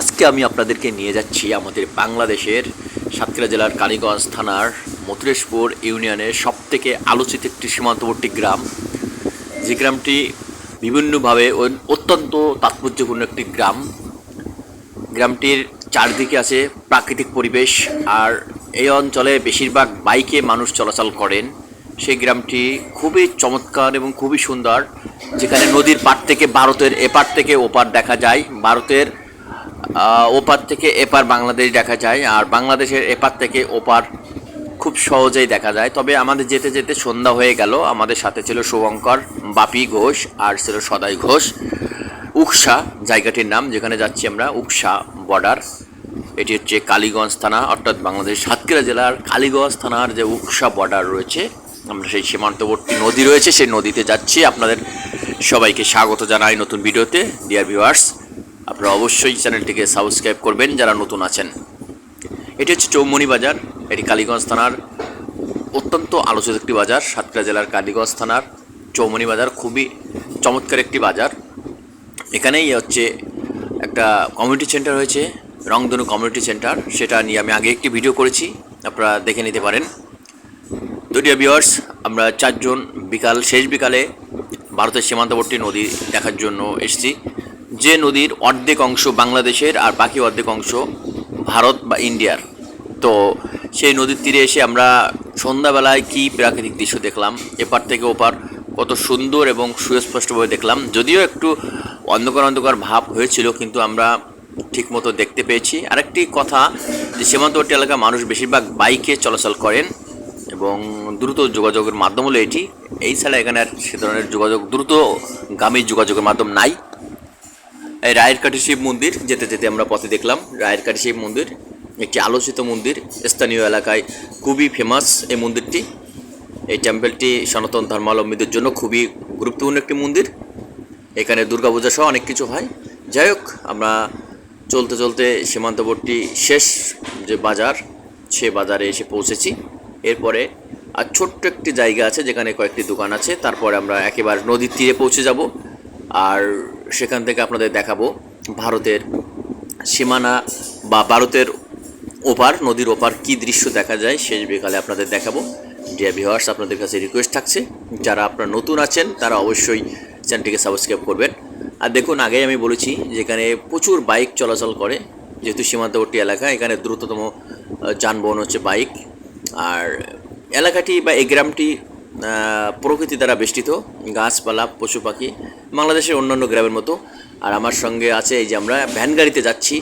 আজকে আমি আপনাদেরকে নিয়ে যাচ্ছি আমাদের বাংলাদেশের সাতক্ষীরা জেলার কালীগঞ্জ থানার মথুরেশপুর ইউনিয়নের সবথেকে আলোচিত একটি সীমান্তবর্তী গ্রাম। যে গ্রামটি বিভিন্নভাবে অত্যন্ত তাৎপর্যপূর্ণ একটি গ্রাম। গ্রামটির চারদিকে আছে প্রাকৃতিক পরিবেশ আর এই অঞ্চলে বেশিরভাগ বাইকে মানুষ চলাচল করেন। সেই গ্রামটি খুবই চমৎকার এবং খুবই সুন্দর, যেখানে নদীর পাড় থেকে ভারতের এপার থেকে ওপার দেখা যায়। ভারতের ওপার থেকে এপার বাংলাদেশ দেখা যায়, আর বাংলাদেশের এপার থেকে ওপার খুব সহজেই দেখা যায়। তবে আমাদের যেতে যেতে সন্ধ্যা হয়ে গেল। আমাদের সাথে ছিল শুভঙ্কর, বাপি ঘোষ, আর ছিল সদাই ঘোষ। উকসা জায়গাটির নাম, যেখানে যাচ্ছি আমরা, উকসা বর্ডার। এটি হচ্ছে কালীগঞ্জ থানা, অর্থাৎ বাংলাদেশ সাতক্ষীরা জেলার কালীগঞ্জ থানার যে উকসা বর্ডার রয়েছে, আমরা সেই সীমান্তবর্তী নদী রয়েছে, সেই নদীতে যাচ্ছি। আপনাদের সবাইকে স্বাগত জানাই নতুন ভিডিওতে। ডিয়ার ভিউয়ার্স আপনারা অবশ্যই চ্যানেলটিকে সাবস্ক্রাইব করবেন যারা নতুন আছেন। এটি হচ্ছে চৌমনি বাজার, এটি কালীগঞ্জ থানার অত্যন্ত আলোচিত একটি বাজার, সাতক্ষীরা জেলার কালীগঞ্জ থানার চৌমনি বাজার, খুবই চমৎকার একটি বাজার। এখানেই হচ্ছে একটা কমিউনিটি সেন্টার হয়েছে, রংধনু কমিউনিটি সেন্টার সেটা নিয়ে আমি আগে একটি ভিডিও করেছি, আপনারা দেখে নিতে পারেন। ডিয়ার ভিউয়ার্স আমরা চারজন বিকাল, শেষ বিকালে ভারতের সীমান্তবর্তী নদী দেখার জন্য এসেছি। যে নদীর অর্ধেক অংশ বাংলাদেশের আর বাকি অর্ধেক অংশ ভারত বা ইন্ডিয়ার। তো সেই নদীর তীরে এসে আমরা সন্ধ্যাবেলায় কি প্রাকৃতিক দৃশ্য দেখলাম, এপার থেকে ওপার কত সুন্দর এবং সুস্পষ্টভাবে দেখলাম। যদিও একটু অন্ধকার অন্ধকার ভাব হয়েছিল, কিন্তু আমরা ঠিকমতো দেখতে পেয়েছি। আরেকটি কথা যে সীমান্তবর্তী এলাকার মানুষ বেশিরভাগ বাইকে চলাচল করেন এবং দ্রুত যোগাযোগের মাধ্যম হলো এটি। এই ছাড়া এখানে আর সে ধরনের যোগাযোগ দ্রুত দ্রুতগামী যোগাযোগের মাধ্যম নাই। রায়ের কাঠি শিব মন্দির, যেতে যেতে আমরা পথে দেখলাম রায়ের কাঠি শিব মন্দির, একটি আলোচিত মন্দির, স্থানীয় এলাকায় খুবই ফেমাস এই মন্দিরটি। এই টেম্পলটি সনাতন ধর্মাবলম্বীদের জন্য খুবই গুরুত্বপূর্ণ একটি মন্দির। এখানে দুর্গাপূজা সহ অনেক কিছু হয়। যাই হোক, আমরা চলতে চলতে সীমান্তবর্তী শেষ যে বাজার, সে বাজারে এসে পৌঁছেছি। এরপরে আর ছোট্ট একটি জায়গা আছে যেখানে কয়েকটি দোকান আছে। তারপরে আমরা একেবারে নদীর তীরে পৌঁছে যাব। আর সেখান থেকে আপনাদের দেখাবো ভারতের সীমানা বা ভারতের ওপার, নদীর ওপার কী দৃশ্য দেখা যায় শেষ বিকালে আপনাদের দেখাবো। ডিয়ার ভিউয়ার্স আপনাদের কাছে রিকোয়েস্ট থাকছে, যারা আপনারা নতুন আছেন, তারা অবশ্যই চ্যানেলটিকে সাবস্ক্রাইব করবেন। আর দেখুন, আগেই আমি বলেছি যেখানে প্রচুর বাইক চলাচল করে, যেহেতু সীমান্তবর্তী এলাকা, এখানে দ্রুততম যানবাহন হচ্ছে বাইক আর এলাকাটি বা এই গ্রামটি প্রকৃতি দ্বারা বেষ্টিত, গাছপালা, পশু পাখি, বাংলাদেশের অন্যান্য গ্রামের মতো। আর আমার সঙ্গে আছে এই যে আমরা ভ্যান গাড়িতে যাচ্ছি।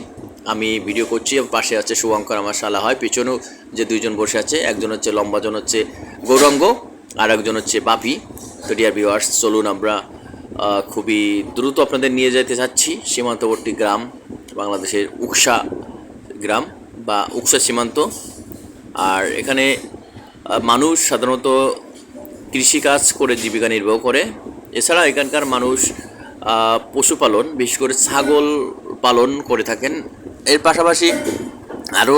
আমি ভিডিও করছি পাশে আছে শুভঙ্কর, আমার শালা হয়। পিছনেও যে দুইজন বসে আছে, একজন হচ্ছে লম্বাজন হচ্ছে গৌরঙ্গ, আর একজন হচ্ছে বাপি। তো ডিয়ার ভিউয়ার্স চলুন আমরা খুবই দ্রুত আপনাদের নিয়ে যেতে চাচ্ছি সীমান্তবর্তী গ্রাম, বাংলাদেশের উকসা গ্রাম বা উকসা সীমান্ত। আর এখানে মানুষ সাধারণত কৃষিকাজ করে জীবিকা নির্বাহ করে। এছাড়া এখানকার মানুষ পশুপালন, বিশেষ করে ছাগল পালন করে থাকেন। এর পাশাপাশি আরও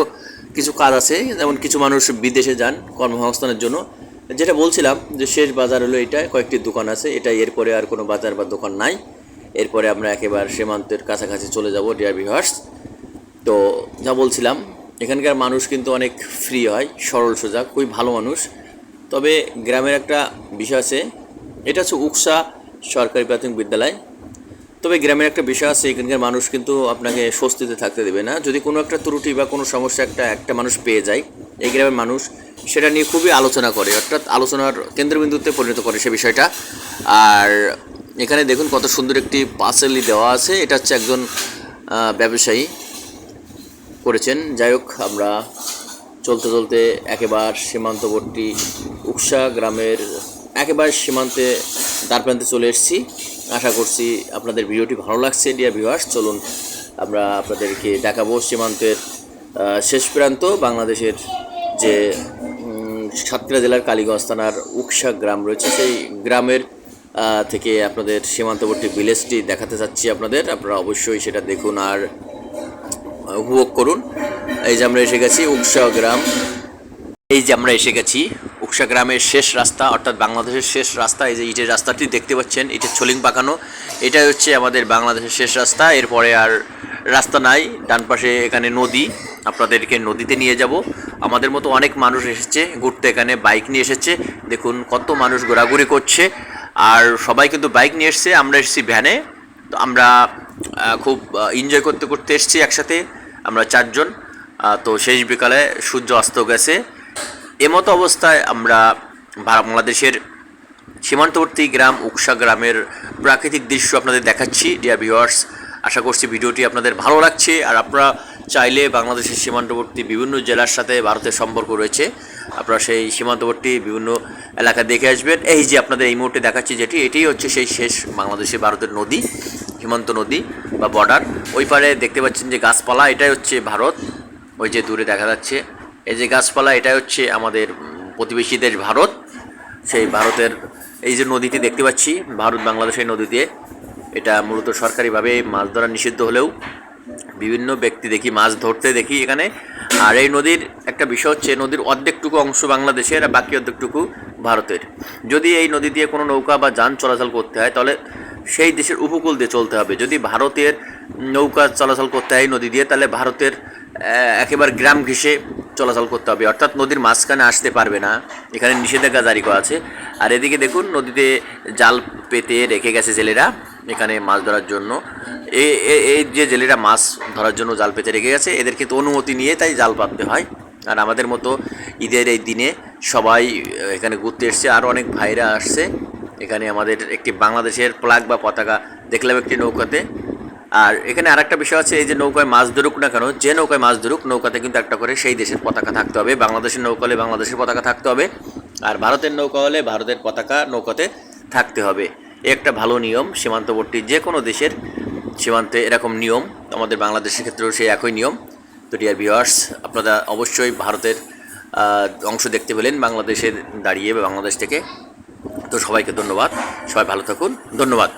কিছু কাজ আছে, যেমন কিছু মানুষ বিদেশে যান কর্মসংস্থানের জন্য। যেটা বলছিলাম যে শেষ বাজার হলো এটা, কয়েকটি দোকান আছে এটা এরপরে আর কোনো বাজার বা দোকান নাই। এরপরে আমরা একেবারে সীমান্তের কাছাকাছি চলে যাব ডিয়ার ভিভার্স তো যা বলছিলাম, এখানকার মানুষ কিন্তু অনেক ফ্রি হয়, সরল সোজা, খুবই ভালো মানুষ। তবে গ্রামের একটা বিষয় আছে। এটা হচ্ছে উকসা সরকারি প্রাথমিক বিদ্যালয়। তবে গ্রামের একটা বিষয় আছে, এখানকার মানুষ কিন্তু আপনাকে স্বস্তিতে থাকতে দেবে না। যদি কোনো একটা ত্রুটি বা কোনো সমস্যা একটা একটা মানুষ পেয়ে যায়, এই গ্রামের মানুষ, সেটা নিয়ে খুবই আলোচনা করে। অর্থাৎ আলোচনার কেন্দ্রবিন্দুতে পরিণত করে সে বিষয়টা। আর এখানে দেখুন কত সুন্দর একটি পার্সেলি দেওয়া আছে। এটা হচ্ছে একজন ব্যবসায়ী করেছেন। যাই হোক, আমরা চলতে চলতে একেবার সীমান্তবর্তী উকসা গ্রামের একেবারে সীমান্তে দ্বারপ্রান্তে চলে এসেছি। আশা করছি আপনাদের ভিডিওটি ভালো লাগছে ডিয়ার ভিউয়ার্স চলুন আমরা আপনাদেরকে দেখাবো সীমান্তের শেষ প্রান্ত, বাংলাদেশের যে সাতক্ষীরা জেলার কালীগঞ্জ থানার উকসা গ্রাম রয়েছে। সেই গ্রামের থেকে আপনাদের সীমান্তবর্তী ভিলেজটি দেখাতে চাচ্ছি আপনাদের। আপনারা অবশ্যই সেটা দেখুন আর উপভোগ করুন। এই যে আমরা এসে গেছি উকসা গ্রাম। এই যে আমরা এসে গেছি উকসা গ্রামের শেষ রাস্তা, অর্থাৎ বাংলাদেশের শেষ রাস্তা, এই যে ইটের রাস্তাটি দেখতে পাচ্ছেন, ইটের ছলিং পাকানো। এটাই হচ্ছে আমাদের বাংলাদেশের শেষ রাস্তা, এরপরে আর রাস্তা নাই। ডান পাশে এখানে নদী, আপনাদেরকে নদীতে নিয়ে যাব। আমাদের মতো অনেক মানুষ এসেছে, ঘুরতে এখানে বাইক নিয়ে এসেছে। দেখুন কত মানুষ ঘোরাঘুরি করছে, আর সবাই কিন্তু বাইক নিয়ে এসছে। আমরা এসেছি ভ্যানে, তো আমরা খুব এনজয় করতে করতে এসেছি একসাথে। আমরা চারজন। তো শেষ বিকালে সূর্য অস্ত গেছে। এমতো অবস্থায় আমরা বাংলাদেশের সীমান্তবর্তী গ্রাম উকসা গ্রামের প্রাকৃতিক দৃশ্য আপনাদের দেখাচ্ছি। ডিয়ার ভিউয়ার্স আশা করছি ভিডিওটি আপনাদের ভালো লাগছে। আর আপনারা চাইলে বাংলাদেশের সীমান্তবর্তী বিভিন্ন জেলার সাথে ভারতের সম্পর্ক রয়েছে। আপনারা সেই সীমান্তবর্তী বিভিন্ন এলাকা দেখে আসবেন। এই যে আপনাদের এই মুহূর্তে দেখাচ্ছি যেটি এটাই হচ্ছে সেই শেষ বাংলাদেশে ভারতের নদী সীমান্ত নদী বা বর্ডার ওই পারে দেখতে পাচ্ছেন যে গাছপালা, এটাই হচ্ছে ভারত। ওই যে দূরে দেখা যাচ্ছে। এই যে গাছপালা, এটাই হচ্ছে আমাদের প্রতিবেশী দেশ ভারত। সেই ভারতের, এই যে নদীটি দেখতে পাচ্ছি, ভারত বাংলাদেশের নদীতে। এটা মূলত সরকারিভাবে মাছ ধরা নিষিদ্ধ হলেও বিভিন্ন ব্যক্তি দেখি মাছ ধরতে দেখি এখানে। আর এই নদীর একটা বিষয় হচ্ছে নদীর অর্ধেকটুকু অংশ বাংলাদেশের আর বাকি অর্ধেকটুকু ভারতের। যদি এই নদী দিয়ে কোনো নৌকা বা যান চলাচল করতে হয়, তাহলে সেই দেশের উপকূল দিয়ে চলতে হবে। যদি ভারতের নৌকা চলাচল করতে হয় নদী দিয়ে, তাহলে ভারতের একেবারে গ্রাম ঘেঁষে চলাচল করতে হবে। অর্থাৎ নদীর মাঝখানে আসতে পারবে না। এখানে নিষেধাজ্ঞা জারি করা আছে। আর এদিকে দেখুন, নদীতে জাল পেতে রেখে গেছে জেলেরা এখানে মাছ ধরার জন্য। এই যে জেলেরা মাছ ধরার জন্য জাল পেতে রেখে গেছে, এদের কিন্তু অনুমতি নিয়ে তাই জাল পাততে হয়। আর আমাদের মতো ঈদের এই দিনে সবাই এখানে ঘুরতে এসছে। আর অনেক ভাইরা আসছে। এখানে আমাদের একটি বাংলাদেশের প্লাগ বা পতাকা দেখলাম একটি নৌকাতে। আর এখানে আরেকটা বিষয় আছে, এই যে নৌকায় মাছ ধরুক না কেন, যে নৌকায় মাছ ধরুক, নৌকাতে কিন্তু একটা করে সেই দেশের পতাকা থাকতে হবে। বাংলাদেশের নৌকা হলে বাংলাদেশের পতাকা থাকতে হবে আর ভারতের নৌকা হলে ভারতের পতাকা নৌকাতে থাকতে হবে। একটা ভালো নিয়ম, সীমান্তবর্তী যে কোনো দেশের সীমান্তে এরকম নিয়ম, আমাদের বাংলাদেশের ক্ষেত্রেও সেই একই নিয়ম। তো ডিয়ার ভিউয়ার্স আপনারা অবশ্যই ভারতের অংশ দেখতে পেলেন, বাংলাদেশে দাঁড়িয়ে বাংলাদেশ থেকে। তো সবাইকে ধন্যবাদ। সবাই ভালো থাকুন। ধন্যবাদ।